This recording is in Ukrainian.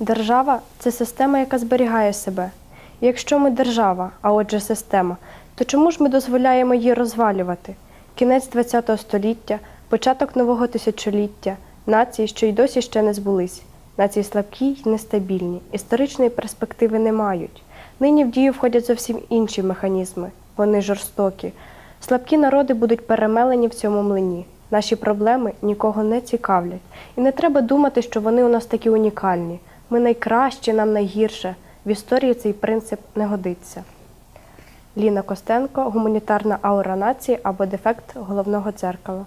Держава це система, яка зберігає себе. Якщо ми держава, а отже система, то чому ж ми дозволяємо її розвалювати? Кінець ХХ століття, початок нового тисячоліття, нації, що й досі ще не збулись. Нації слабкі й нестабільні, історичної перспективи не мають. Нині в дію входять зовсім інші механізми. Вони жорстокі. Слабкі народи будуть перемелені в цьому млині. Наші проблеми нікого не цікавлять. І не треба думати, що вони у нас такі унікальні. Ми найкращі, нам найгірше. В історії цей принцип не годиться. Ліна Костенко, гуманітарна аура нації або дефект головного дзеркала.